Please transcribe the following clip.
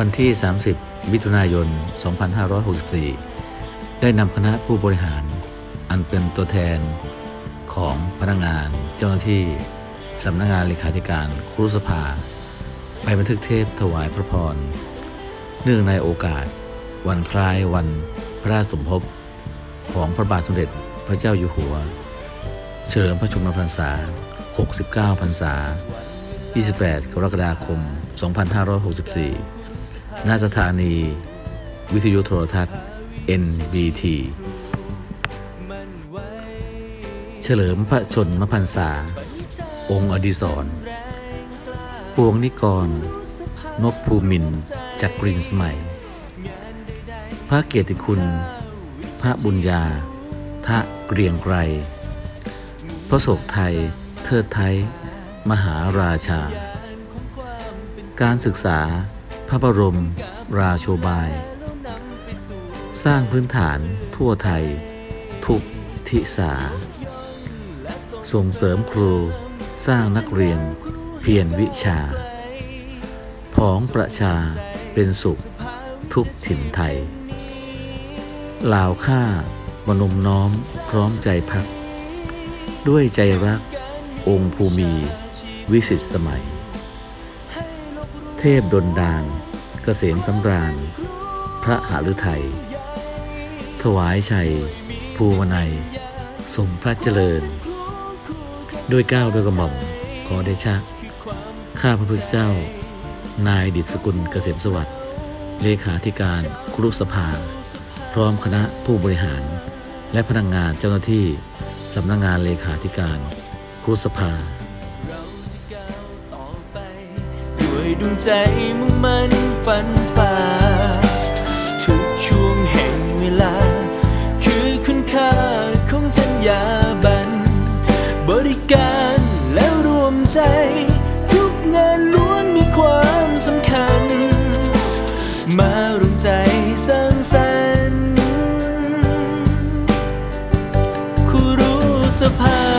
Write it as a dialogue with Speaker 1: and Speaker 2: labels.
Speaker 1: วันที่ 30 มิถุนายน 2564 ได้นำคณะผู้บริหาร อันเป็นตัวแทนของพนักงานเจ้าหน้าที่สำนักงานเลขาธิการครุสภา ไปบันทึกเทพถวายพระพร เนื่องในโอกาส วันคล้ายวันพระราชสมภพของพระบาทสมเด็จพระเจ้าอยู่หัว เฉลิมพระชนมพรรษา 69 พรรษา 28 กรกฎาคม 2564 ณสถานี วิทยุโทรทัศน์ NBT เฉลิมพระชนมพรรษา องค์อดิศรปวงนิกรนพภูมินจักกรินสมัย พระเกียรติคุณ พระบุญญา ทะเกรียงไกร พระโศกไทย เทิดไทย มหาราชา การศึกษา ระบรม ราโชบาย สร้างพื้นฐานทั่วไทย ทุกทิสาส่งเสริมครูสร้างนักเรียนเพียรวิชา ผองประชาเป็นสุขทุกถิ่นไทยลาวข้ามนมน้อมพร้อมใจพัก ด้วยใจรักองค์ภูมิ วิสิตสมัย เทพดนดาน เกษมสำราญ พระหฤทัย ถวายชัย ภูวนัยทรงพระเจริญ ด้วยก้าวด้วยกระหม่อมขอได้ชะ ข้าพระพุทธเจ้า นายดิษกุลเกษมสวัสดิ์เลขาธิการครุสภา พร้อมคณะผู้บริหาร และพนักงงานเจ้าหน้าที่สำนักงงานเลขาธิการครุสภา
Speaker 2: ยดวงใจมุ่งมันฝันฝ่าทุกช่วงแห่งเวลา คือคุณค่าของจัญญาบัน บริการแล้วรวมใจ ทุกงานล้วนมีความสำคัญ มาร่วมใจสร้างสรรค์คุรู้สภา